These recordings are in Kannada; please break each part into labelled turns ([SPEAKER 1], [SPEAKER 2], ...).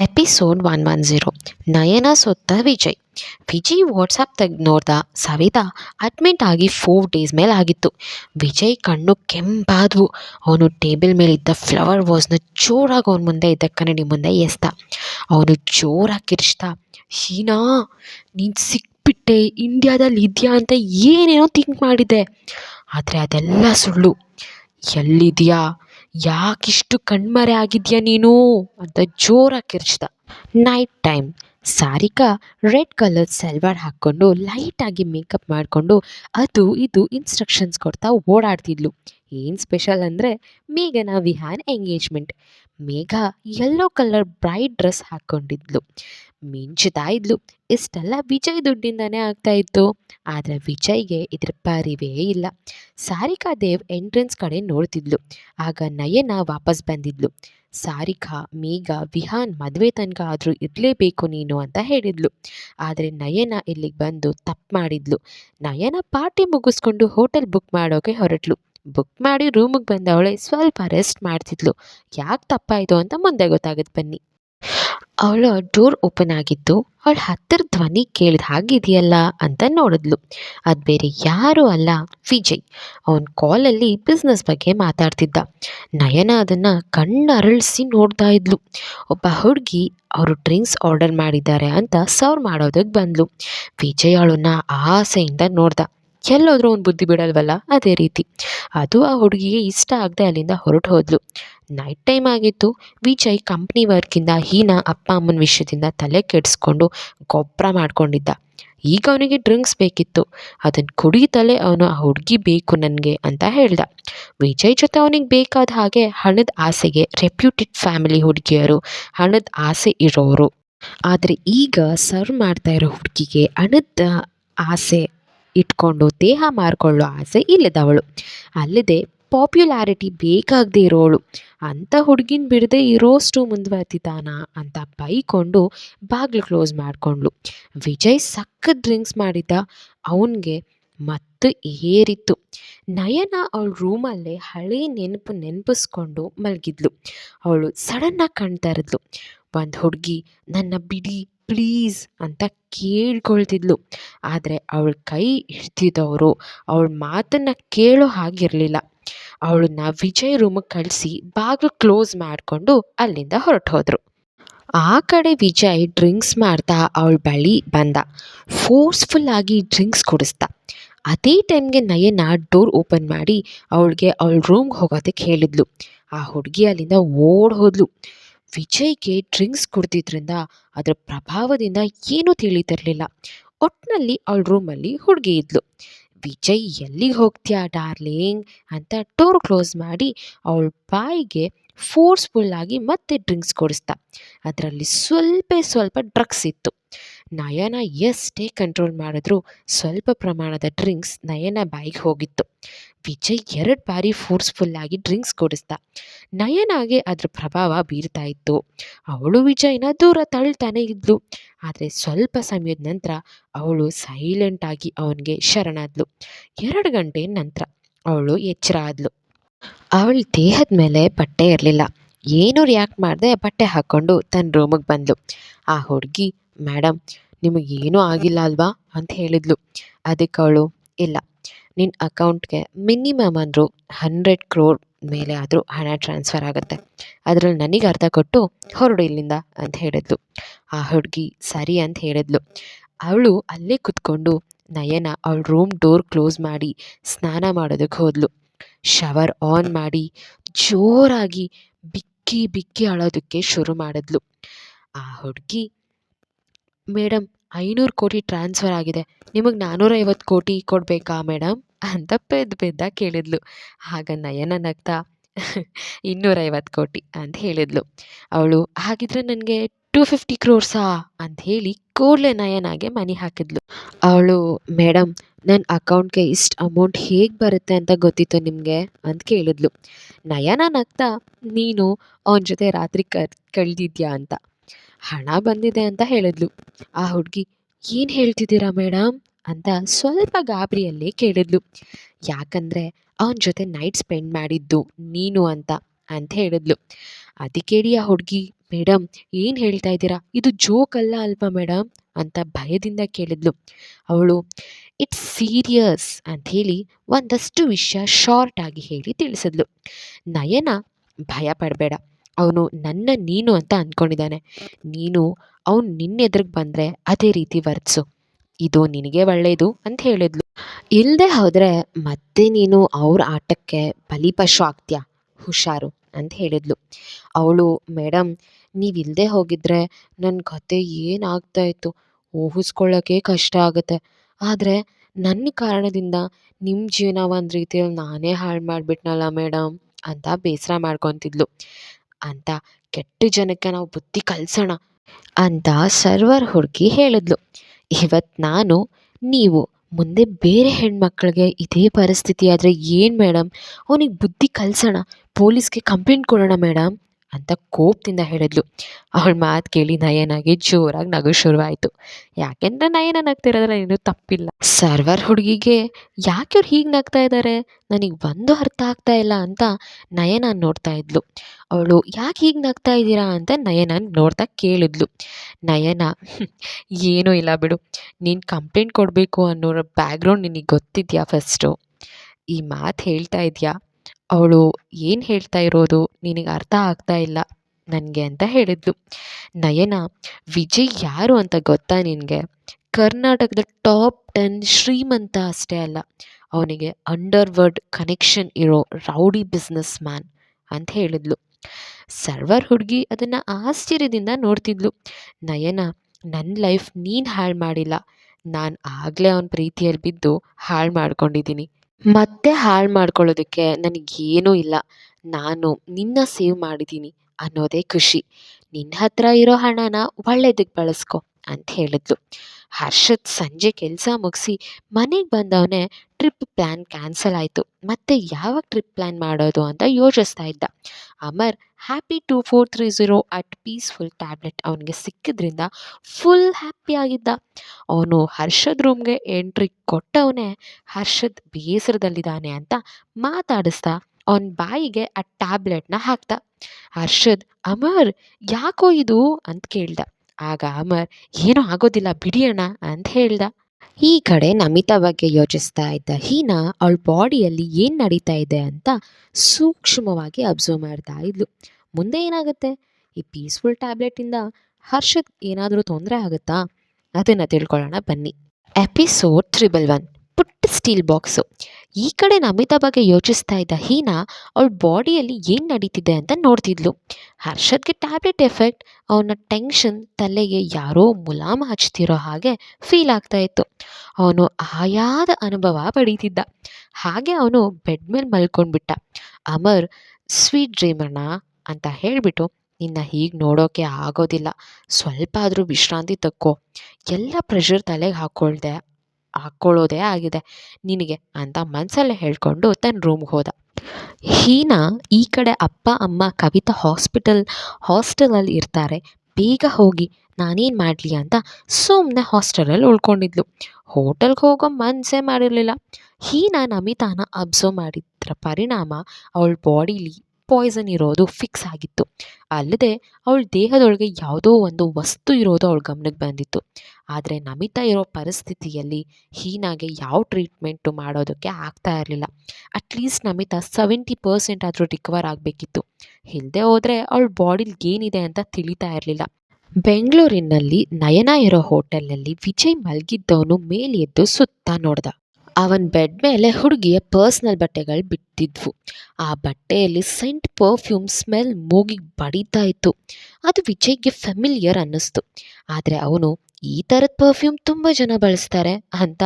[SPEAKER 1] Episode one one zero Nayana ಸೊತ್ತ Vijay. Vijay WhatsApp ತೆಗೆದು ಸವಿತಾ ಅಡ್ಮಿಟ್ ಆಗಿ ಫೋರ್ ಡೇಸ್ ಮೇಲೆ ಆಗಿತ್ತು. ವಿಜಯ್ ಕಣ್ಣು ಕೆಂಪಾದವು. ಅವನು ಟೇಬಲ್ ಮೇಲಿದ್ದ ಫ್ಲವರ್ ವಾಸ್ನ ಜೋರಾಗಿ ಅವನ ಮುಂದೆ ಇದ್ದ ಕನ್ನಡಿ ಮುಂದೆ ಎಸ್ತ ಅವನು ಜೋರಾಗಿ ಕಿರಿಸ್ತ ಶೀನಾ, ನೀನು ಸಿಕ್ಬಿಟ್ಟೆ, ಇಂಡಿಯಾದಲ್ಲಿ ಇದೆಯಾ ಅಂತ ಏನೇನೋ ಥಿಂಕ್ ಮಾಡಿದ್ದೆ ಆದರೆ ಅದೆಲ್ಲ ಸುಳ್ಳು. ಎಲ್ಲಿದೆಯಾ? ಯಾಕಿಷ್ಟು ಕಣ್ಮರೆ ಆಗಿದ್ಯಾ ನೀನು? ಅಂತ ಜೋರಾಗಿ ಕಿರ್ಚ್ದ night time Sarika red colour salwar ಹಾಕ್ಕೊಂಡು ಲೈಟಾಗಿ ಮೇಕಪ್ ಮಾಡಿಕೊಂಡು ಅದು ಇದು ಇನ್ಸ್ಟ್ರಕ್ಷನ್ಸ್ ಕೊಡ್ತಾ ಓಡಾಡ್ತಿದ್ಲು. ಏನು ಸ್ಪೆಷಲ್ ಅಂದರೆ ಮೇಘನ Vihan engagement Megha yellow colour bright dress ಹಾಕ್ಕೊಂಡಿದ್ಲು ಮಿಂಚ್ತಾ ಇದ್ಲು ಇಷ್ಟೆಲ್ಲ ವಿಜಯ್ ದುಡ್ಡಿಂದನೇ ಆಗ್ತಾ ಇತ್ತು. ಆದರೆ ವಿಜಯ್ಗೆ ಇದ್ರ ಪರಿವೇ ಇಲ್ಲ. ಸಾರಿಕಾ ದೇವ್ ಎಂಟ್ರೆನ್ಸ್ ಕಡೆ ನೋಡ್ತಿದ್ಲು. ಆಗ ನಯನ ವಾಪಸ್ ಬಂದಿದ್ಲು. ಸಾರಿಕಾ, ಮೀಗ, ವಿಹಾನ್ ಮದುವೆ ತನಕ ಆದರೂ ಇರಲೇಬೇಕು ನೀನು ಅಂತ ಹೇಳಿದ್ಲು. ಆದರೆ ನಯನ ಇಲ್ಲಿಗೆ ಬಂದು ತಪ್ಪು ಮಾಡಿದ್ಲು. ನಯನ ಪಾರ್ಟಿ ಮುಗಿಸ್ಕೊಂಡು ಹೋಟೆಲ್ ಬುಕ್ ಮಾಡೋಕೆ ಹೊರಟ್ಲು. ಬುಕ್ ಮಾಡಿ ರೂಮಿಗೆ ಬಂದವಳೆ ಸ್ವಲ್ಪ ರೆಸ್ಟ್ ಮಾಡ್ತಿದ್ಲು. ಯಾಕೆ ತಪ್ಪಾಯಿತು ಅಂತ ಮುಂದೆ ಗೊತ್ತಾಗುತ್ತೆ ಬನ್ನಿ. ಅವಳ ಡೋರ್ ಓಪನ್ ಆಗಿತ್ತು. ಅವಳ ಹತ್ತಿರ ಧ್ವನಿ ಕೇಳಿದ ಹಾಗಿದೆಯಲ್ಲ ಅಂತ ನೋಡಿದ್ಲು. ಅದು ಬೇರೆ ಯಾರೂ ಅಲ್ಲ. ವಿಜಯ್ ಅವನ ಕಾಲಲ್ಲಿ ಬಿಸ್ನೆಸ್ ಬಗ್ಗೆ ಮಾತಾಡ್ತಿದ್ದ. ನಯನ ಅದನ್ನು ಕಣ್ಣರಳಿಸಿ ನೋಡ್ತಾ ಇದ್ಲು. ಒಬ್ಬ ಹುಡುಗಿ ಅವರು ಡ್ರಿಂಕ್ಸ್ ಆರ್ಡರ್ ಮಾಡಿದ್ದಾರೆ ಅಂತ ಸರ್ವ್ ಮಾಡೋದಕ್ಕೆ ಬಂದ್ಲು. ವಿಜಯ್ ಅವಳನ್ನು ಆಸೆಯಿಂದ ನೋಡ್ದ. ಎಲ್ಲೋದ್ರೂ ಅವ್ನು ಬುದ್ಧಿ ಬಿಡಲ್ವಲ್ಲ? ಅದೇ ರೀತಿ. ಅದು ಆ ಹುಡುಗಿಗೆ ಇಷ್ಟ ಆಗದೆ ಅಲ್ಲಿಂದ ಹೊರಟು ಹೋದ್ಲು. ನೈಟ್ ಟೈಮ್ ಆಗಿತ್ತು. ವಿಜಯ್ ಕಂಪ್ನಿ ವರ್ಕಿಂದ ಹೀನಾ ಅಪ್ಪ ಅಮ್ಮನ ವಿಷಯದಿಂದ ತಲೆ ಕೆಡಿಸ್ಕೊಂಡು ಗೊಬ್ಬರ ಮಾಡ್ಕೊಂಡಿದ್ದ. ಈಗ ಅವನಿಗೆ ಡ್ರಿಂಕ್ಸ್ ಬೇಕಿತ್ತು. ಅದನ್ನು ಕುಡಿತಲೇ ಅವನು ಆ ಹುಡುಗಿ ಬೇಕು ನನಗೆ ಅಂತ ಹೇಳ್ದ. ವಿಜಯ್ ಜೊತೆ ಅವನಿಗೆ ಬೇಕಾದ ಹಾಗೆ ಹಣದ ಆಸೆಗೆ ರೆಪ್ಯೂಟೆಡ್ ಫ್ಯಾಮಿಲಿ ಹುಡುಗಿಯರು ಹಣದ ಆಸೆ ಇರೋರು. ಆದರೆ ಈಗ ಸರ್ವ್ ಮಾಡ್ತಾ ಇರೋ ಹುಡುಗಿಗೆ ಹಣದ ಆಸೆ ಇಟ್ಕೊಂಡು ದೇಹ ಮಾರ್ಕೊಳ್ಳೋ ಆಸೆ ಇಲ್ಲದವಳು. ಅಲ್ಲದೆ ಪಾಪ್ಯುಲಾರಿಟಿ ಬೇಕಾಗದೇ ಇರೋಳು. ಅಂಥ ಹುಡುಗಿನ ಬಿಡದೆ ಇರೋಷ್ಟು ಮುಂದುವರ್ತಿತಾನ ಅಂತ ಬೈಕೊಂಡು ಬಾಗಿಲು ಕ್ಲೋಸ್ ಮಾಡಿಕೊಂಡ್ಳು. ವಿಜಯ್ ಸಖತ್ ಡ್ರಿಂಕ್ಸ್ ಮಾಡಿದ್ದ. ಅವನಿಗೆ ಮತ್ತು ಏರಿತ್ತು. ನಯನ ಅವಳ ರೂಮಲ್ಲೇ ಹಳೆ ನೆನಪು ನೆನಪಿಸ್ಕೊಂಡು ಮಲಗಿದ್ಲು. ಅವಳು ಸಡನ್ನಾಗಿ ಕಾಣ್ತಾ ತೆರೆದ್ಲು ಒಂದು ಹುಡುಗಿ, ನನ್ನ ಬಿಡಿ, ಪ್ಲೀಸ್ ಅಂತ ಕೇಳ್ಕೊಳ್ತಿದ್ಲು. ಆದರೆ ಅವಳ ಕೈ ಇಡ್ತಿದ್ದವರು ಅವಳ ಮಾತನ್ನು ಕೇಳೋ ಹಾಗಿರಲಿಲ್ಲ. ಅವಳನ್ನ ವಿಜಯ್ ರೂಮಿಗೆ ಕಳಿಸಿ ಬಾಗಿಲು ಕ್ಲೋಸ್ ಮಾಡಿಕೊಂಡು ಅಲ್ಲಿಂದ ಹೊರಟು ಹೋದರು. ಆ ಕಡೆ ವಿಜಯ್ ಡ್ರಿಂಕ್ಸ್ ಮಾಡ್ತಾ ಅವಳ ಬಳಿ ಬಂದ. ಫೋರ್ಸ್ಫುಲ್ಲಾಗಿ ಡ್ರಿಂಕ್ಸ್ ಕುಡಿಸ್ದ ಅದೇ ಟೈಮ್ಗೆ ನಯನ ಡೋರ್ ಓಪನ್ ಮಾಡಿ ಅವಳಿಗೆ ಅವಳ ರೂಮ್ಗೆ ಹೋಗೋದಕ್ಕೆ ಹೇಳಿದ್ಲು. ಆ ಹುಡುಗಿ ಅಲ್ಲಿಂದ ಓಡ್ ಹೋದ್ಲು. ವಿಜಯ್ಗೆ ಡ್ರಿಂಕ್ಸ್ ಕುಡ್ದಿದ್ರಿಂದ ಅದರ ಪ್ರಭಾವದಿಂದ ಏನೂ ತಿಳಿತಿರಲಿಲ್ಲ ಒಟ್ಟಿನಲ್ಲಿ ಅವಳ ರೂಮಲ್ಲಿ ಹುಡುಗಿ ಇದ್ಲು. ವಿಜಯ್ ಎಲ್ಲಿಗೆ ಹೋಗ್ತೀಯಾ ಡಾರ್ಲಿಂಗ್ ಅಂತ ಡೋರ್ ಕ್ಲೋಸ್ ಮಾಡಿ ಅವಳ ಬಾಯಿಗೆ ಫೋರ್ಸ್ಫುಲ್ಲಾಗಿ ಮತ್ತೆ ಡ್ರಿಂಕ್ಸ್ ಕೊಡಿಸ್ದ ಅದರಲ್ಲಿ ಸ್ವಲ್ಪ ಸ್ವಲ್ಪ ಡ್ರಗ್ಸ್ ಇತ್ತು. ನಯನ ಎಷ್ಟೇ ಕಂಟ್ರೋಲ್ ಮಾಡಿದ್ರೂ ಸ್ವಲ್ಪ ಪ್ರಮಾಣದ ಡ್ರಿಂಕ್ಸ್ ನಯನ ಬಾಯಿಗೆ ಹೋಗಿತ್ತು. ವಿಜಯ್ ಎರಡು ಬಾರಿ ಫೋರ್ಸ್ಫುಲ್ಲಾಗಿ ಡ್ರಿಂಕ್ಸ್ ಕೊಡಿಸ್ದ ನಯನಾಗೆ ಅದ್ರ ಪ್ರಭಾವ ಬೀರ್ತಾ ಇತ್ತು. ಅವಳು ವಿಜಯ್ನ ದೂರ ತಳ್ತಾನೆ ಇದ್ಲು. ಆದರೆ ಸ್ವಲ್ಪ ಸಮಯದ ನಂತರ ಅವಳು ಸೈಲೆಂಟಾಗಿ ಅವನಿಗೆ ಶರಣಾದ್ಲು. ಎರಡು ಗಂಟೆ ನಂತರ ಅವಳು ಎಚ್ಚರ ಆದ್ಲು. ಅವಳ ದೇಹದ ಮೇಲೆ ಬಟ್ಟೆ ಇರಲಿಲ್ಲ. ಏನೂ ರಿಯಾಕ್ಟ್ ಮಾಡದೆ ಬಟ್ಟೆ ಹಾಕ್ಕೊಂಡು ತನ್ನ ರೂಮಿಗೆ ಬಂದಳು ಆ ಹುಡುಗಿ ಮೇಡಮ್ ನಿಮಗೇನೂ ಆಗಿಲ್ಲ ಅಲ್ವಾ? ಅಂತ ಹೇಳಿದ್ಲು. ಅದಕ್ಕೆ ಅವಳು, ಇಲ್ಲ. ನಿನ್ನ ಅಕೌಂಟ್ಗೆ ಮಿನಿಮಮ್ ಅಂದರು ಹಂಡ್ರೆಡ್ ಕ್ರೋರ್ ಮೇಲೆ ಆದರೂ ಹಣ ಟ್ರಾನ್ಸ್ಫರ್ ಆಗುತ್ತೆ. ಅದರಲ್ಲಿ ನನಗೆ ಅರ್ಧ ಕೊಟ್ಟು ಹೊರಡು ಇಲ್ಲಿಂದ, ಅಂತ ಹೇಳಿದ್ಲು. ಆ ಹುಡುಗಿ, ಸರಿ, ಅಂತ ಹೇಳಿದ್ಲು. ಅವಳು ಅಲ್ಲೇ ಕುತ್ಕೊಂಡು ನಯನ ಅವಳ ರೂಮ್ ಡೋರ್ ಕ್ಲೋಸ್ ಮಾಡಿ ಸ್ನಾನ ಮಾಡೋದಕ್ಕೆ ಹೋದ್ಲು. ಶವರ್ ಆನ್ ಮಾಡಿ ಜೋರಾಗಿ ಬಿಕ್ಕಿ ಬಿಕ್ಕಿ ಅಳೋದಕ್ಕೆ ಶುರು ಮಾಡಿದ್ಲು. ಆ ಹುಡುಗಿ ಮೇಡಮ್ ಐನೂರು ಕೋಟಿ ಟ್ರಾನ್ಸ್ಫರ್ ಆಗಿದೆ. ನಿಮಗೆ ನಾನ್ನೂರೈವತ್ತು ಕೋಟಿ ಕೊಡಬೇಕಾ ಮೇಡಮ್ ಅಂತ ಪೆದ್ದು ಪೆದ್ದ ಕೇಳಿದ್ಲು. ಆಗ ನಯನ ನಗ್ತಾ, ಇನ್ನೂರೈವತ್ತು ಕೋಟಿ ಅಂತ ಹೇಳಿದ್ಲು. ಅವಳು ಹಾಗಿದ್ರೆ ನನಗೆ ಟೂ ಫಿಫ್ಟಿ ಕ್ರೋರ್ಸಾ ಅಂತ ಹೇಳಿ ಕೂಡಲೇ ನಯನಾಗೆ ಮನಿ ಹಾಕಿದ್ಲು. ಅವಳು ಮೇಡಮ್ ನನ್ನ ಅಕೌಂಟ್ಗೆ ಇಷ್ಟು ಅಮೌಂಟ್ ಹೇಗೆ ಬರುತ್ತೆ ಅಂತ ಗೊತ್ತಿತ್ತು ನಿಮಗೆ? ಅಂತ ಕೇಳಿದ್ಲು. ನಯನ ನಗ್ತಾ, ನೀನು ಅವನ ಜೊತೆ ರಾತ್ರಿ ಕರ್ ಕಳೆದಿದ್ಯಾ ಅಂತ. ಹಣ ಬಂದಿದೆ ಅಂತ ಹೇಳಿದ್ಲು. ಆ ಹುಡುಗಿ, ಏನು ಹೇಳ್ತಿದ್ದೀರಾ ಮೇಡಮ್ ಅಂತ ಸ್ವಲ್ಪ ಗಾಬರಿಯಲ್ಲೇ ಕೇಳಿದ್ಲು. ಯಾಕಂದರೆ ಅವನ ಜೊತೆ ನೈಟ್ ಸ್ಪೆಂಡ್ ಮಾಡಿದ್ದು ನೀನು ಅಂತ ಅಂತ ಹೇಳಿದ್ಲು. ಅದಕ್ಕೇಳಿ ಆ ಹುಡುಗಿ ಮೇಡಮ್ ಏನು ಹೇಳ್ತಾ ಇದ್ದೀರಾ? ಇದು ಜೋಕ್ ಅಲ್ಲ ಅಲ್ವಾ ಮೇಡಮ್ ಅಂತ ಭಯದಿಂದ ಕೇಳಿದ್ಲು. ಅವಳು ಇಟ್ಸ್ ಸೀರಿಯಸ್ ಅಂತ ಹೇಳಿ ಒಂದಷ್ಟು ವಿಷಯ ಶಾರ್ಟ್ ಆಗಿ ಹೇಳಿ ತಿಳಿಸಿದ್ಲು. ನಯನ ಭಯ ಪಡಬೇಡ. ಅವನು, ನನ್ನ ನೀನು ಅಂತ ಅಂದ್ಕೊಂಡಿದ್ದಾನೆ ನೀನು ಅವನು ನಿನ್ನ ಎದುರಿಗೆ ಬಂದರೆ ಅದೇ ರೀತಿ ವರ್ತಿಸು. ಇದು ನಿನಗೆ ಒಳ್ಳೆಯದು ಅಂತ ಹೇಳಿದ್ಲು. ಇಲ್ಲದೆ ಹೋದರೆ ಮತ್ತೆ ನೀನು ಅವ್ರ ಆಟಕ್ಕೆ ಬಲಿಪಶು ಆಗ್ತೀಯ? ಹುಷಾರು ಅಂತ ಹೇಳಿದ್ಲು. ಅವಳು ಮೇಡಮ್ ನೀವು ಇಲ್ಲದೆ ಹೋಗಿದ್ರೆ ನನ್ನ ಕತೆ ಏನಾಗ್ತಾ ಇತ್ತು? ಊಹಿಸ್ಕೊಳ್ಳೋಕ್ಕೆ ಕಷ್ಟ ಆಗುತ್ತೆ. ಆದರೆ ನನ್ನ ಕಾರಣದಿಂದ ನಿಮ್ಮ ಜೀವನ ಒಂದು ರೀತಿಯಲ್ಲಿ ನಾನೇ ಹಾಳು ಮಾಡಿಬಿಟ್ನಲ್ಲ ಮೇಡಮ್ ಅಂತ ಬೇಸರ ಮಾಡ್ಕೊತಿದ್ಲು. ಅಂತ ಕೆಟ್ಟ ಜನಕ್ಕೆ ನಾವು ಬುದ್ಧಿ ಕಲ್ಸೋಣ ಅಂತ ಸರ್ವರ್ ಹುಡುಗಿ ಹೇಳಿದ್ಲು. ಇವತ್ತು ನಾನು, ನೀವು, ಮುಂದೆ ಬೇರೆ ಹೆಣ್ಮಕ್ಳಿಗೆ ಇದೇ ಪರಿಸ್ಥಿತಿ ಆದರೆ ಏನು ಮೇಡಮ್ ಅವನಿಗೆ ಬುದ್ಧಿ ಕಲ್ಸೋಣ, ಪೊಲೀಸ್ಗೆ ಕಂಪ್ಲೇಂಟ್ ಕೊಡೋಣ ಮೇಡಮ್ ಅಂತ ಕೋಪದಿಂದ ಹೇಳಿದ್ಲು. ಅವಳ ಮಾತು ಕೇಳಿ ನಯನಾಗಿ ಜೋರಾಗಿ ನಗು ಶುರುವಾಯಿತು. ಯಾಕೆಂದರೆ ನಯನ ನಗ್ತಿರೋದ್ರೆ ಏನು ತಪ್ಪಿಲ್ಲ. ಸರ್ವರ್ ಹುಡುಗಿಗೆ ಯಾಕೆ ಅವ್ರು ಹೀಗೆ ನಗ್ತಾ ಇದ್ದಾರೆ ನನಗೆ ಒಂದು ಅರ್ಥ ಆಗ್ತಾ ಇಲ್ಲ ಅಂತ ನಯನ ನೋಡ್ತಾ ಇದ್ಲು. ಅವಳು ಯಾಕೆ ಹೀಗೆ ನಗ್ತಾ ಇದ್ದೀರಾ ಅಂತ ನಯನ ನೋಡ್ತಾ ಕೇಳಿದ್ಲು. ನಯನ ಏನೂ ಇಲ್ಲ ಬಿಡು. ನೀನು ಕಂಪ್ಲೇಂಟ್ ಕೊಡಬೇಕು ಅನ್ನೋ ಬ್ಯಾಕ್ಗ್ರೌಂಡ್ ನಿನಗೆ ಗೊತ್ತಿದ್ಯಾ ಫಸ್ಟು ಈ ಮಾತು ಹೇಳ್ತಾ ಇದೆಯಾ? ಅವಳು ಏನು ಹೇಳ್ತಾ ಇರೋದು ನಿನಗೆ ಅರ್ಥ ಆಗ್ತಾ ಇಲ್ಲ ನನಗೆ ಅಂತ ಹೇಳಿದ್ಲು ನಯನ, ವಿಜಯ್ ಯಾರು ಅಂತ ಗೊತ್ತಾ ನಿನಗೆ? ಕರ್ನಾಟಕದ ಟಾಪ್ ಟೆನ್ ಶ್ರೀಮಂತ ಅಷ್ಟೇ ಅಲ್ಲ, ಅವನಿಗೆ ಅಂಡರ್ವರ್ಡ್ ಕನೆಕ್ಷನ್ ಇರೋ ರೌಡಿ ಬಿಸ್ನೆಸ್ ಮ್ಯಾನ್ ಅಂತ ಹೇಳಿದ್ಲು. ಸರ್ವರ್ ಹುಡುಗಿ ಅದನ್ನು ಆಶ್ಚರ್ಯದಿಂದ ನೋಡ್ತಿದ್ಲು. ನಯನ ನನ್ನ ಲೈಫ್ ನೀನು ಹಾಳು ಮಾಡಿಲ್ಲ, ನಾನು ಆಗಲೇ ಅವನ ಪ್ರೀತಿಯಲ್ಲಿ ಬಿದ್ದು ಹಾಳು ಮಾಡ್ಕೊಂಡಿದ್ದೀನಿ ಮತ್ತೆ ಹಾಳು ಮಾಡ್ಕೊಳ್ಳೋದಕ್ಕೆ ನನಗೇನೂ ಇಲ್ಲ. ನಾನು ನಿನ್ನ ಸೇವ್ ಮಾಡಿದ್ದೀನಿ ಅನ್ನೋದೇ ಖುಷಿ. ನಿನ್ನ ಹತ್ರ ಇರೋ ಹಣನ ಒಳ್ಳೇದಕ್ಕೆ ಬಳಸ್ಕೊ ಅಂತ ಹೇಳಿದ್ಲು. ಹರ್ಷದ್ ಸಂಜೆ ಕೆಲಸ ಮುಗಿಸಿ ಮನೆಗೆ ಬಂದವನೇ ಟ್ರಿಪ್ ಪ್ಲ್ಯಾನ್ ಕ್ಯಾನ್ಸಲ್ ಆಯಿತು. ಮತ್ತೆ ಯಾವಾಗ ಟ್ರಿಪ್ ಪ್ಲ್ಯಾನ್ ಮಾಡೋದು ಅಂತ ಯೋಚಿಸ್ತಾ ಇದ್ದ. Amar happy two four three zero at peaceful tablet ಅವನಿಗೆ ಸಿಕ್ಕಿದ್ರಿಂದ ಫುಲ್ ಹ್ಯಾಪಿ ಆಗಿದ್ದ. ಅವನು ಹರ್ಷದ್ ರೂಮ್ಗೆ ಎಂಟ್ರಿ ಕೊಟ್ಟವನೇ ಹರ್ಷದ್ ಬೇಸರದಲ್ಲಿದ್ದಾನೆ ಅಂತ ಮಾತಾಡಿಸ್ತಾ ಅವನ ಬಾಯಿಗೆ ಆ ಟ್ಯಾಬ್ಲೆಟ್ನ ಹಾಕ್ದ ಹರ್ಷದ್, ಅಮರ್, ಯಾಕೋ ಇದು? ಅಂತ ಕೇಳ್ದ. ಆಗ ಅಮರ್, ಏನೂ ಆಗೋದಿಲ್ಲ, ಬಿಡಿ ಅಣ್ಣ ಅಂತ ಹೇಳ್ದ. ಈ ಕಡೆ ನಮಿತಾ ಬಗ್ಗೆ ಯೋಚಿಸ್ತಾ ಇದ್ದ ಹೀನಾ ಅವಳ ಬಾಡಿಯಲ್ಲಿ ಏನು ನಡೀತಾ ಇದೆ ಅಂತ ಸೂಕ್ಷ್ಮವಾಗಿ ಅಬ್ಸರ್ವ್ ಮಾಡ್ತಾ ಇದ್ಲು. ಮುಂದೆ ಏನಾಗುತ್ತೆ? ಈ ಪೀಸ್ಫುಲ್ ಟ್ಯಾಬ್ಲೆಟಿಂದ ಹರ್ಷದ್ ಏನಾದರೂ ತೊಂದರೆ ಆಗುತ್ತಾ? ಅದನ್ನು ತಿಳ್ಕೊಳ್ಳೋಣ ಬನ್ನಿ. ಎಪಿಸೋಡ್ ತ್ರಿಬಲ್ ಒನ್ ಪುಟ್ಟ ಸ್ಟೀಲ್ ಬಾಕ್ಸು ಈ ಕಡೆ ನಮಿತಾ ಬಗ್ಗೆ ಯೋಚಿಸ್ತಾ ಇದ್ದ ಹೀನಾ ಅವಳ ಬಾಡಿಯಲ್ಲಿ ಏನು ನಡೀತಿದೆ ಅಂತ ನೋಡ್ತಿದ್ಲು. ಹರ್ಷದ್ಗೆ ಟ್ಯಾಬ್ಲೆಟ್ ಎಫೆಕ್ಟ್, ಅವನ ಟೆನ್ಷನ್ ತಲೆಗೆ ಯಾರೋ ಮುಲಾಮ ಹಚ್ತಿರೋ ಹಾಗೆ ಫೀಲ್ ಆಗ್ತಾ ಇತ್ತು. ಅವನು ಆಯಾದ ಅನುಭವ ಪಡೀತಿದ್ದ. ಹಾಗೆ ಅವನು ಬೆಡ್ ಮೇಲೆ ಮಲ್ಕೊಂಡ್ಬಿಟ್ಟ. ಅಮರ್ ಸ್ವೀಟ್ ಡ್ರೀಮಣ್ಣ ಅಂತ ಹೇಳಿಬಿಟ್ಟು, ನಿನ್ನ ಹೀಗೆ ನೋಡೋಕೆ ಆಗೋದಿಲ್ಲ. ಸ್ವಲ್ಪ ಆದರೂ ವಿಶ್ರಾಂತಿ ತಕ್ಕೋ. ಎಲ್ಲ ಪ್ರೆಷರ್ ತಲೆಗೆ ಹಾಕ್ಕೊಳ್ದೆ ಹಾಕ್ಕೊಳ್ಳೋದೇ ಆಗಿದೆ. ನಿನಗೆ ಅಂತ ಮನಸಲ್ಲೇ ಹೇಳ್ಕೊಂಡು ತನ್ನ ರೂಮ್ಗೆ ಹೋದ. ಹೀನಾ ಈ ಕಡೆ ಅಪ್ಪ, ಅಮ್ಮ, ಕವಿತಾ ಹಾಸ್ಪಿಟಲ್ ಹಾಸ್ಟೆಲಲ್ಲಿ ಇರ್ತಾರೆ. ಬೇಗ ಹೋಗಿ ನಾನೇನು ಮಾಡಲಿ ಅಂತ ಸುಮ್ಮನೆ ಹಾಸ್ಟೆಲಲ್ಲಿ ಉಳ್ಕೊಂಡಿದ್ಲು. ಹೋಟೆಲ್ಗೆ ಹೋಗೋ ಮನಸ್ಸೇ ಮಾಡಿರಲಿಲ್ಲ. ಹೀನಾ ನಮಿತಾನ ಅಬ್ಸರ್ವ್ ಮಾಡಿದ್ರ ಪರಿಣಾಮ ಅವಳ ಬಾಡಿಲಿ ಪಾಯ್ಸನ್ ಇರೋದು ಫಿಕ್ಸ್ ಆಗಿತ್ತು. ಅಲ್ಲದೆ ಅವಳ ದೇಹದೊಳಗೆ ಯಾವುದೋ ಒಂದು ವಸ್ತು ಇರೋದು ಅವಳ ಗಮನಕ್ಕೆ ಬಂದಿತ್ತು. ಆದರೆ ನಮಿತಾ ಇರೋ ಪರಿಸ್ಥಿತಿಯಲ್ಲಿ ಹೀನಾಗೆ ಯಾವ ಟ್ರೀಟ್ಮೆಂಟು ಮಾಡೋದಕ್ಕೆ ಆಗ್ತಾ ಇರಲಿಲ್ಲ. At least Namita seventy percent ಆದರೂ ರಿಕವರ್ ಆಗಬೇಕಿತ್ತು. ಇಲ್ಲದೆ ಹೋದರೆ ಅವಳ ಬಾಡಿಲಿ ಏನಿದೆ ಅಂತ ತಿಳಿತಾ ಇರಲಿಲ್ಲ. ಬೆಂಗಳೂರಿನಲ್ಲಿ ನಯನ ಇರೋ ಹೋಟೆಲಲ್ಲಿ ವಿಜಯ್ ಮಲಗಿದ್ದವನು ಮೇಲೆ ಎದ್ದು ಸುತ್ತ ನೋಡ್ದ. ಅವನ ಬೆಡ್ ಮೇಲೆ ಹುಡುಗಿಯ ಪರ್ಸ್ನಲ್ ಬಟ್ಟೆಗಳು ಬಿಟ್ಟಿದ್ವು. ಆ ಬಟ್ಟೆಯಲ್ಲಿ ಸೆಂಟ್ ಪರ್ಫ್ಯೂಮ್ ಸ್ಮೆಲ್ ಮೂಗಿಗೆ ಬಡಿತಾ ಇತ್ತು. ಅದು ವಿಜಯ್ಗೆ ಫೆಮಿಲಿಯರ್ ಅನ್ನಿಸ್ತು. ಆದರೆ ಅವನು ಈ ಥರದ ಪರ್ಫ್ಯೂಮ್ ತುಂಬ ಜನ ಬಳಸ್ತಾರೆ ಅಂತ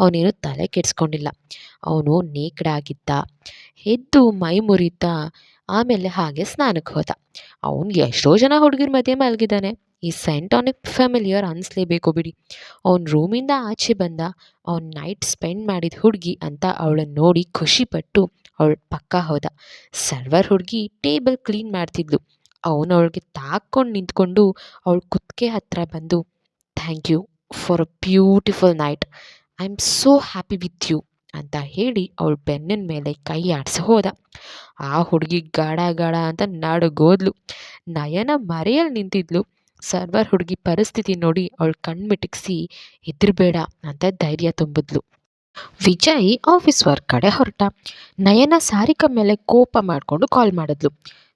[SPEAKER 1] ಅವನೇನು ತಲೆ ಕೆಡಿಸ್ಕೊಂಡಿಲ್ಲ. ಅವನು ನೇಕಡಾಗಿದ್ದ ಎದ್ದು ಮೈ ಮುರಿತಾ, ಆಮೇಲೆ ಹಾಗೆ ಸ್ನಾನಕ್ಕೆ ಹೋದ. ಅವನು ಎಷ್ಟೋ ಜನ ಹುಡುಗಿರ ಮಧ್ಯೆ ಮಲಗಿದ್ದಾನೆ ಈ ಸೆಂಟಾನಿಕ್ ಫ್ಯಾಮಿಲಿಯರ್ ಅನಿಸ್ಲೇಬೇಕು ಬಿಡಿ. ಅವನ ರೂಮಿಂದ ಆಚೆ ಬಂದ, ಅವನ ನೈಟ್ ಸ್ಪೆಂಡ್ ಮಾಡಿದ ಹುಡುಗಿ ಅಂತ ಅವಳನ್ನು ನೋಡಿ ಖುಷಿಪಟ್ಟು ಅವಳು ಪಕ್ಕ ಹೋದ. ಸರ್ವರ್ ಹುಡುಗಿ ಟೇಬಲ್ ಕ್ಲೀನ್ ಮಾಡ್ತಿದ್ಲು. ಅವನು ಅವಳಿಗೆ ತಾಕ್ಕೊಂಡು ನಿಂತ್ಕೊಂಡು ಅವಳು ಕುತ್ತಿಗೆ ಹತ್ರ ಬಂದು thank you for a beautiful night I am so happy with you ಅಂತ ಹೇಳಿ ಅವಳು ಬೆನ್ನಿನ ಮೇಲೆ ಕೈ ಆಡಿಸಿ ಹೋದ. ಆ ಹುಡುಗಿ ಗಾಡ ಗಾಡ ಅಂತ ನಡುಗೋದ್ಲು. ನಯನ ಮರೆಯಲ್ಲಿ ನಿಂತಿದ್ಲು. ಸರ್ವರ್ ಹುಡುಗಿ ಪರಿಸ್ಥಿತಿ ನೋಡಿ ಅವಳು ಕಣ್ಮಿಟಿಕ್ಸಿ ಹೆದರ್ಬೇಡ ಅಂತ ಧೈರ್ಯ ತುಂಬಿದ್ಲು. ವಿಜಯ್ ಆಫೀಸ್ ವರ್ಕ್ ಕಡೆ ಹೊರಟ. ನಯನ ಸಾರಿಕಾ ಮೇಲೆ ಕೋಪ ಮಾಡಿಕೊಂಡು ಕಾಲ್ ಮಾಡಿದ್ಲು.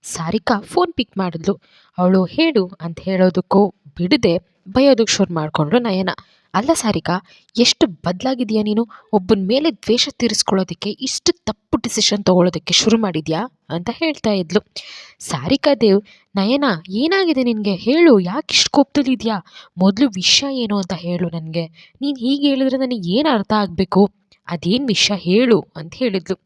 [SPEAKER 1] ಸಾರಿಕಾ ಫೋನ್ ಪಿಕ್ ಮಾಡಿದ್ಲು. ಅವಳು ಹೇಳು ಅಂತ ಹೇಳೋದಕ್ಕೂ ಬಿಡದೆ ಬೈಯೋದಕ್ಕೆ ಶುರು ಮಾಡಿಕೊಂಡ್ರು ನಯನ. ಅಲ್ಲ ಸಾರಿಕಾ, ಎಷ್ಟು ಬದಲಾಗಿದೆಯಾ ನೀನು? ಒಬ್ಬನ ಮೇಲೆ ದ್ವೇಷ ತೀರಿಸ್ಕೊಳ್ಳೋದಕ್ಕೆ ಇಷ್ಟು ತಪ್ಪು ಡಿಸಿಷನ್ ತೊಗೊಳೋದಕ್ಕೆ ಶುರು ಮಾಡಿದ್ಯಾ? ಅಂತ ಹೇಳ್ತಾ ಇದ್ಲು. ಸಾರಿಕಾ ದೇವ್, ನಯನ, ಏನಾಗಿದೆ ನಿನಗೆ? ಹೇಳು, ಯಾಕೆ ಇಷ್ಟು ಕೋಪದಲ್ಲಿದೆಯಾ ಮೊದಲು ವಿಷಯ ಏನು ಅಂತ ಹೇಳು ನನಗೆ. ನೀನು ಹೀಗೆ ಹೇಳಿದ್ರೆ ನನಗೆ ಏನು ಅರ್ಥ ಆಗಬೇಕು? ಅದೇನು ವಿಷಯ ಹೇಳು ಅಂತ ಹೇಳಿದ್ಲು.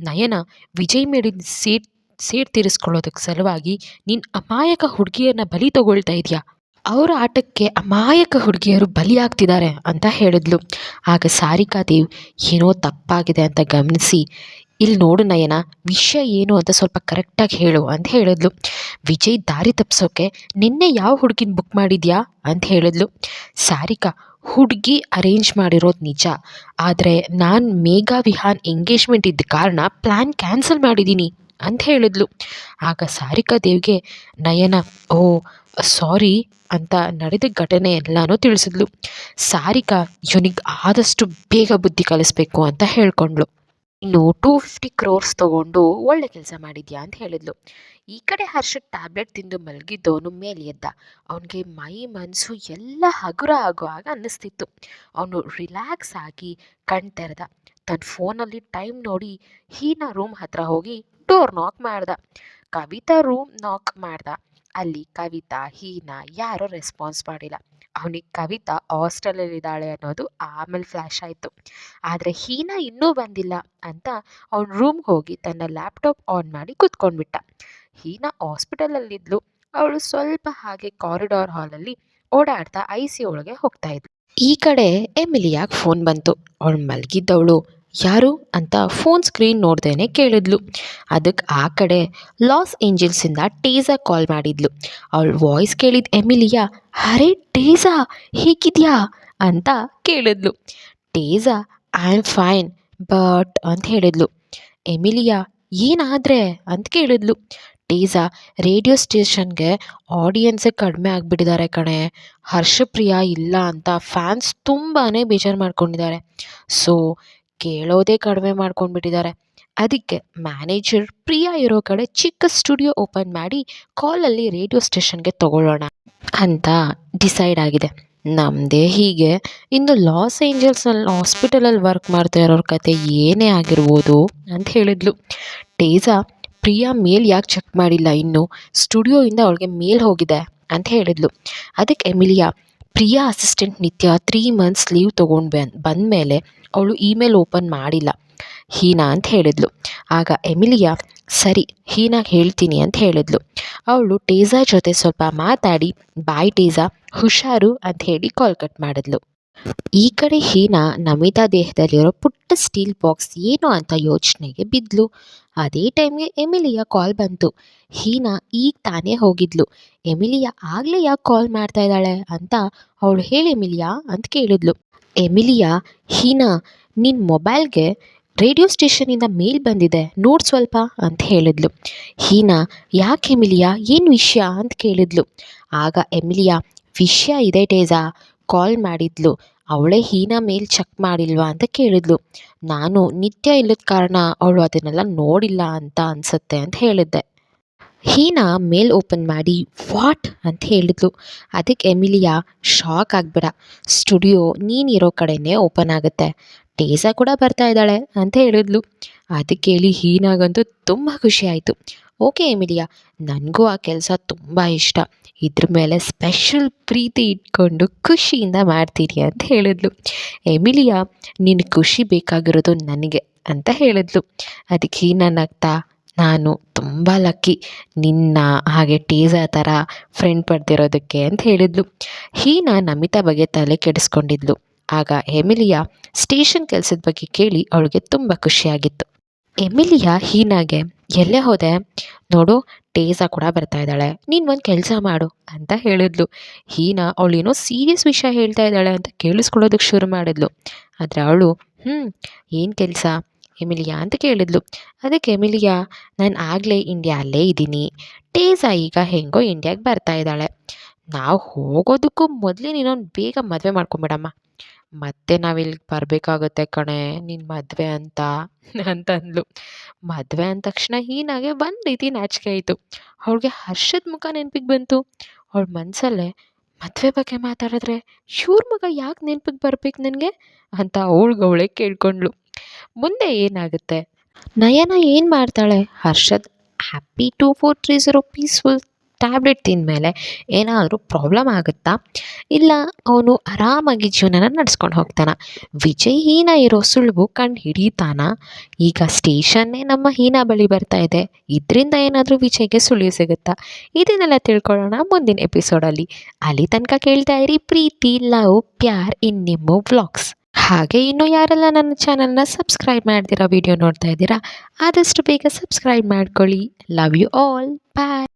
[SPEAKER 1] ನಯನ, ವಿಜಯ್ ಮೇಡಿನ ಸೇರ್ ಸೇರ್ ತೀರಿಸ್ಕೊಳ್ಳೋದಕ್ಕೆ ಸಲುವಾಗಿ ನೀನು ಅಪಾಯಕ ಹುಡುಗಿಯನ್ನು ಬಲಿ ತಗೊಳ್ತಾ ಇದೆಯಾ? ಅವರ ಆಟಕ್ಕೆ ಅಮಾಯಕ ಹುಡುಗಿಯರು ಬಲಿಯಾಗ್ತಿದ್ದಾರೆ ಅಂತ ಹೇಳಿದ್ಲು. ಆಗ ಸಾರಿಕಾ ದೇವ್ ಏನೋ ತಪ್ಪಾಗಿದೆ ಅಂತ ಗಮನಿಸಿ. ಇಲ್ಲಿ ನೋಡು ನಯನ, ವಿಷಯ ಏನು ಅಂತ ಸ್ವಲ್ಪ ಕರೆಕ್ಟಾಗಿ ಹೇಳು ಅಂತ ಹೇಳಿದ್ಲು. ವಿಜಯ್ ದಾರಿ ತಪ್ಪಿಸೋಕೆ ನಿನ್ನೆ ಯಾವ ಹುಡುಗಿನ ಬುಕ್ ಮಾಡಿದ್ಯಾ? ಅಂತ ಹೇಳಿದ್ಲು. ಸಾರಿಕಾ, ಹುಡುಗಿ ಅರೇಂಜ್ ಮಾಡಿರೋದು ನಿಜ. ಆದರೆ ನಾನು ಮೇಘಾ ವಿಹಾನ್ ಎಂಗೇಜ್ಮೆಂಟ್ ಇದ್ದ ಕಾರಣ ಪ್ಲ್ಯಾನ್ ಕ್ಯಾನ್ಸಲ್ ಮಾಡಿದ್ದೀನಿ ಅಂತ ಹೇಳಿದ್ಲು. ಆಗ ಸಾರಿಕಾ ದೇವ್ಗೆ ನಯನ, ಓ ಸಾರಿ ಅಂತ ನಡೆದ ಘಟನೆ ಎಲ್ಲನೂ ತಿಳಿಸಿದ್ಲು. ಸಾರಿಕಾ ಇವನಿಗೆ ಆದಷ್ಟು ಬೇಗ ಬುದ್ಧಿ ಕಲಿಸ್ಬೇಕು ಅಂತ ಹೇಳ್ಕೊಂಡ್ಳು. ಇನ್ನು ಟೂ ಫಿಫ್ಟಿ ಕ್ರೋರ್ಸ್ ತಗೊಂಡು ಒಳ್ಳೆ ಕೆಲಸ ಮಾಡಿದ್ಯಾ ಅಂತ ಹೇಳಿದ್ಲು. ಈ ಕಡೆ ಹರ್ಷ ಟ್ಯಾಬ್ಲೆಟ್ ತಿಂದು ಮಲಗಿದ್ದವನು ಮೇಲೆ ಎದ್ದ. ಅವನಿಗೆ ಮೈ ಮನಸ್ಸು ಎಲ್ಲ ಹಗುರ ಆಗೋ ಹಾಗ ಅನ್ನಿಸ್ತಿತ್ತು. ಅವನು ರಿಲ್ಯಾಕ್ಸ್ ಆಗಿ ಕಣ್ ತೆರೆದ. ತನ್ನ ಫೋನಲ್ಲಿ ಟೈಮ್ ನೋಡಿ ಹೀನಾ ರೂಮ್ ಹತ್ರ ಹೋಗಿ ಡೋರ್ ನಾಕ್ ಮಾಡ್ದ. ಕವಿತಾ ರೂಮ್ ನಾಕ್ ಮಾಡ್ದ. ಅಲ್ಲಿ ಕವಿತಾ, ಹೀನಾ ಯಾರೂ ರೆಸ್ಪಾನ್ಸ್ ಮಾಡಿಲ್ಲ. ಅವನಿಗೆ ಕವಿತಾ ಹಾಸ್ಟೆಲಲ್ಲಿದ್ದಾಳೆ ಅನ್ನೋದು ಆಮೇಲೆ ಫ್ಲ್ಯಾಶ್ ಆಯಿತು. ಆದರೆ ಹೀನಾ ಇನ್ನೂ ಬಂದಿಲ್ಲ ಅಂತ ಅವನ ರೂಮ್ಗೆ ಹೋಗಿ ತನ್ನ ಲ್ಯಾಪ್ಟಾಪ್ ಆನ್ ಮಾಡಿ ಕುತ್ಕೊಂಡ್ಬಿಟ್ಟ. ಹೀನಾ ಹಾಸ್ಪಿಟಲಲ್ಲಿದ್ಲು ಅವಳು ಸ್ವಲ್ಪ ಹಾಗೆ ಕಾರಿಡಾರ್ ಹಾಲಲ್ಲಿ ಓಡಾಡ್ತಾ ಐ ಸಿ ಒಳಗೆ ಹೋಗ್ತಾ ಇದ್ಲು. ಈ ಕಡೆ ಎಮಿಲಿಯಾಗೆ ಫೋನ್ ಬಂತು? ಅವಳು ಮಲಗಿದ್ದವಳು. ಯಾರು ಅಂತ ಫೋನ್ ಸ್ಕ್ರೀನ್ ನೋಡ್ದೇನೆ ಕೇಳಿದ್ಲು. ಅದಕ್ಕೆ ಆ ಕಡೆ ಲಾಸ್ ಏಂಜಲ್ಸಿಂದ ಟೇಸಾ ಕಾಲ್ ಮಾಡಿದ್ಲು. ಅವಳ ವಾಯ್ಸ್ ಕೇಳಿದ ಎಮಿಲಿಯಾ, ಅರೆ ಟೇಸಾ ಹೇಗಿದ್ಯಾ? ಅಂತ ಕೇಳಿದ್ಲು. Tessa I am fine, but ಅಂತ ಹೇಳಿದ್ಲು. ಎಮಿಲಿಯಾ, ಏನಾದರೆ? ಅಂತ ಕೇಳಿದ್ಲು. ಟೇಸಾ ರೇಡಿಯೋ ಸ್ಟೇಷನ್ಗೆ ಆಡಿಯನ್ಸೇ ಕಡಿಮೆ ಆಗಿಬಿಟ್ಟಿದ್ದಾರೆ ಕಣೆ. ಹರ್ಷಪ್ರಿಯ ಇಲ್ಲ ಅಂತ ಫ್ಯಾನ್ಸ್ ತುಂಬಾ ಬೇಜಾರು ಮಾಡ್ಕೊಂಡಿದ್ದಾರೆ ಸೊ ಕೇಳೋದೇ ಕಡಿಮೆ ಮಾಡ್ಕೊಂಡ್ಬಿಟ್ಟಿದ್ದಾರೆ. ಅದಕ್ಕೆ ಮ್ಯಾನೇಜರ್ ಪ್ರಿಯಾ ಇರೋ ಕಡೆ ಚಿಕ್ಕ ಸ್ಟುಡಿಯೋ ಓಪನ್ ಮಾಡಿ ಕಾಲಲ್ಲಿ ರೇಡಿಯೋ ಸ್ಟೇಷನ್ಗೆ ತಗೊಳ್ಳೋಣ ಅಂತ ಡಿಸೈಡ್ ಆಗಿದೆ. ನಮ್ಮದೇ ಹೀಗೆ. ಇನ್ನು ಲಾಸ್ ಏಂಜಲ್ಸಲ್ಲಿ ಹಾಸ್ಪಿಟಲಲ್ಲಿ ವರ್ಕ್ ಮಾಡ್ತಾ ಇರೋರ ಕತೆ ಏನೇ ಆಗಿರ್ಬೋದು ಅಂತ ಹೇಳಿದ್ಲು. ಟೇಸಾ ಪ್ರಿಯಾ ಮೇಲ್ ಯಾಕೆ ಚೆಕ್ ಮಾಡಿಲ್ಲ ಇನ್ನು? ಸ್ಟುಡಿಯೋಯಿಂದ ಅವಳಿಗೆ ಮೇಲ್ ಹೋಗಿದೆ ಅಂತ ಹೇಳಿದ್ಲು. ಅದಕ್ಕೆ Emilia Priya assistant Nithya three months leave ತೊಗೊಂಡು ಬಂದು ಬಂದಮೇಲೆ ಅವಳು ಇಮೇಲ್ ಓಪನ್ ಮಾಡಿಲ್ಲ. ಹೀನಾ ಅಂತ ಹೇಳಿದ್ಲು. ಆಗ ಎಮಿಲಿಯಾ, ಸರಿ ಹೀನಾಗೆ ಹೇಳ್ತೀನಿ ಅಂತ ಹೇಳಿದ್ಲು. ಅವಳು ಟೇಜಾ ಜೊತೆ ಸ್ವಲ್ಪ ಮಾತಾಡಿ, ಬಾಯ್ ಟೇಜಾ, ಹುಷಾರು ಅಂತ ಹೇಳಿ ಕಾಲ್ ಕಟ್ ಮಾಡಿದ್ಲು. ಈ ಕಡೆ ಹೀನಾ ನಮಿತಾ ದೇಹದಲ್ಲಿರೋ ಪುಟ್ಟ ಸ್ಟೀಲ್ ಬಾಕ್ಸ್ ಏನು ಅಂತ ಯೋಚನೆಗೆ ಬಿದ್ಲು. ಅದೇ ಟೈಮ್ಗೆ ಎಮಿಲಿಯಾ ಕಾಲ್ ಬಂತು. ಹೀನಾ ಈಗ ತಾನೇ ಹೋಗಿದ್ಲು. ಎಮಿಲಿಯಾ ಆಗಲೇ ಯಾಕೆ ಕಾಲ್ ಮಾಡ್ತಾ ಇದ್ದಾಳೆ ಅಂತ ಅವಳು ಹೇಳಿ ಎಮಿಲಿಯಾ ಅಂತ ಕೇಳಿದ್ಲು. ಎಮಿಲಿಯಾ, ಹೀನಾ ನಿನ್ನ ಮೊಬೈಲ್ಗೆ ರೇಡಿಯೋ ಸ್ಟೇಷನಿಂದ ಮೇಲ್ ಬಂದಿದೆ. ನೋಡ್ ಸ್ವಲ್ಪ ಅಂತ ಹೇಳಿದ್ಲು. ಹೀನಾ, ಯಾಕೆ ಎಮಿಲಿಯಾ? ಏನು ವಿಷಯ? ಅಂತ ಕೇಳಿದ್ಲು. ಆಗ ಎಮಿಲಿಯಾ, ವಿಷಯ ಇದೆ ಟೇಜಾ, ಕಾಲ್ ಮಾಡಿದ್ಲು. ಅವಳೇ ಹೀನಾ ಮೇಲ್ ಚೆಕ್ ಮಾಡಿಲ್ವಾ ಅಂತ ಕೇಳಿದ್ಲು. ನಾನು ನಿತ್ಯ ಇಲ್ಲದ ಕಾರಣ ಅವಳು ಅದನ್ನೆಲ್ಲ ನೋಡಿಲ್ಲ ಅಂತ ಅನಿಸುತ್ತೆ ಅಂತ ಹೇಳಿದ್ದೆ. ಹೀನಾ ಮೇಲ್ ಓಪನ್ ಮಾಡಿ ವಾಟ್ ಅಂತ ಹೇಳಿದ್ಲು. ಅದಕ್ಕೆ ಎಮಿಲಿಯಾ ಶಾಕ್ ಆಗ್ಬೇಡ. ಸ್ಟುಡಿಯೋ ನೀನಿರೋ ಕಡೆನೇ ಓಪನ್ ಆಗುತ್ತೆ. ಟೇಸಾ ಕೂಡ ಬರ್ತಾ ಇದ್ದಾಳೆ ಅಂತ ಹೇಳಿದ್ಲು. ಅದಕ್ಕೆ ಕೇಳಿ ಹೀನಾಗಂತೂ ತುಂಬ ಖುಷಿ ಆಯಿತು. ಓಕೆ ಎಮಿಲಿಯಾ, ನನಗೂ ಆ ಕೆಲಸ ತುಂಬ ಇಷ್ಟ. ಇದ್ರ ಮೇಲೆ ಸ್ಪೆಷಲ್ ಪ್ರೀತಿ ಇಟ್ಕೊಂಡು ಖುಷಿಯಿಂದ ಮಾಡ್ತೀರಿ ಅಂತ ಹೇಳಿದ್ಲು. ಎಮಿಲಿಯಾ ನಿನ್ನ ಖುಷಿ ಬೇಕಾಗಿರೋದು ನನಗೆ ಅಂತ ಹೇಳಿದ್ಲು. ಅದಕ್ಕೆ ಹೀನಾ ನಗ್ತಾ ನಾನು ತುಂಬ ಲಕ್ಕಿ ನಿನ್ನ ಹಾಗೆ ಟೀಸಾ ಥರ ಫ್ರೆಂಡ್ ಪಡೆದಿರೋದಕ್ಕೆ ಅಂತ ಹೇಳಿದ್ಲು. ಹೀನಾ ನಮಿತಾ ಬಗ್ಗೆ ತಲೆ ಕೆಡಿಸ್ಕೊಂಡಿದ್ಲು. ಆಗ ಎಮಿಲಿಯಾ ಸ್ಟೇಷನ್ ಕೆಲಸದ ಬಗ್ಗೆ ಕೇಳಿ ಅವಳಿಗೆ ತುಂಬ ಖುಷಿಯಾಗಿತ್ತು. ಎಮಿಲಿಯಾ ಹೀನಾಗೆ, ಎಲ್ಲೇ ಹೋದೆ? ನೋಡು ಟೇಸಾ ಕೂಡ ಬರ್ತಾ ಇದ್ದಾಳೆ. ನೀನು ಒಂದು ಕೆಲಸ ಮಾಡು, ಅಂತ ಹೇಳಿದ್ಲು. ಹೀನಾ ಅವಳೇನೋ ಸೀರಿಯಸ್ ವಿಷಯ ಹೇಳ್ತಾ ಇದ್ದಾಳೆ ಅಂತ ಕೇಳಿಸ್ಕೊಳ್ಳೋದಕ್ಕೆ ಶುರು ಮಾಡಿದ್ಲು. ಆದರೆ ಅವಳು ಹ್ಞೂ ಏನು ಕೆಲಸ? ಎಮಿಲಿಯಾ ಅಂತ ಕೇಳಿದ್ಲು. ಅದಕ್ಕೆ ಎಮಿಲಿಯಾ, ನಾನು ಆಗಲೇ ಇಂಡಿಯಾ ಅಲ್ಲೇ ಇದ್ದೀನಿ. ಟೇಸಾ ಈಗ ಹೆಂಗೋ ಇಂಡಿಯಾಗೆ ಬರ್ತಾ ಇದ್ದಾಳೆ. ನಾವು ಹೋಗೋದಕ್ಕೂ ಮೊದಲೇ ನೀನೊಂದು ಬೇಗ ಮದುವೆ ಮಾಡ್ಕೊಂಬಿಡಮ್ಮ. ಮತ್ತೆ ನಾವಿಲ್ಲಿ ಬರಬೇಕಾಗುತ್ತೆ ಕಣೆ ನಿನ್ನ ಮದುವೆ ಅಂತ ಅಂತ ಅಂದ್ಲು ಮದುವೆ ಅಂದ ತಕ್ಷಣ ಹೀನಾಗೆ ಒಂದು ರೀತಿ ನಾಚಿಕೆ ಆಯಿತು. ಅವಳಿಗೆ ಹರ್ಷದ ಮುಖ ನೆನಪಿಗೆ ಬಂತು. ಅವಳ ಮನಸ್ಸಲ್ಲೇ ಮದುವೆ ಬಗ್ಗೆ ಮಾತಾಡಿದ್ರೆ ಇವ್ರ ಮಗ ಯಾಕೆ ನೆನಪಿಗೆ ಬರ್ಬೇಕು ನನಗೆ ಅಂತ ಅವಳಿಗವಳೆ ಕೇಳ್ಕೊಂಡ್ಳು. ಮುಂದೆ ಏನಾಗುತ್ತೆ? ನಯನ ಏನು ಮಾಡ್ತಾಳೆ? Harshad, happy two four three zero, peaceful tablet ತಿಂದಮೇಲೆ ಏನಾದರೂ ಪ್ರಾಬ್ಲಮ್ ಆಗುತ್ತಾ? ಇಲ್ಲ, ಅವನು ಆರಾಮಾಗಿ ಜೀವನನ ನಡೆಸ್ಕೊಂಡು ಹೋಗ್ತಾನ. ವಿಜಯ್ ಹೀನ ಇರೋ ಸುಳಿವು ಕಂಡು ಹಿಡಿತಾನ ಈಗ ಸ್ಟೇಷನ್ನೇ ನಮ್ಮ ಹೀನಾ ಬಳಿ ಬರ್ತಾ ಇದೆ. ಇದರಿಂದ ಏನಾದರೂ ವಿಜಯ್ಗೆ ಸುಳಿವು ಸಿಗುತ್ತಾ? ಇದನ್ನೆಲ್ಲ ತಿಳ್ಕೊಳ್ಳೋಣ ಮುಂದಿನ ಎಪಿಸೋಡಲ್ಲಿ ಅಲ್ಲಿ. ತನಕ ಕೇಳ್ತಾ ಇರಿ ಪ್ರೀತಿ, ಲವ್, ಪ್ಯಾರ್ ಇನ್ ನಿಮ್ಮ ವ್ಲಾಗ್ಸ್ ಹಾಗೆ ಇನ್ನು ಯಾರೆಲ್ಲ ನನ್ನ ಚಾನಲ್ನ ಸಬ್ಸ್ಕ್ರೈಬ್ ಮಾಡ್ತೀರಾ ವಿಡಿಯೋ ನೋಡ್ತಾ ಇದ್ದೀರಾ, ಆದಷ್ಟು ಬೇಗ ಸಬ್ಸ್ಕ್ರೈಬ್ ಮಾಡ್ಕೊಳ್ಳಿ. Love you all bye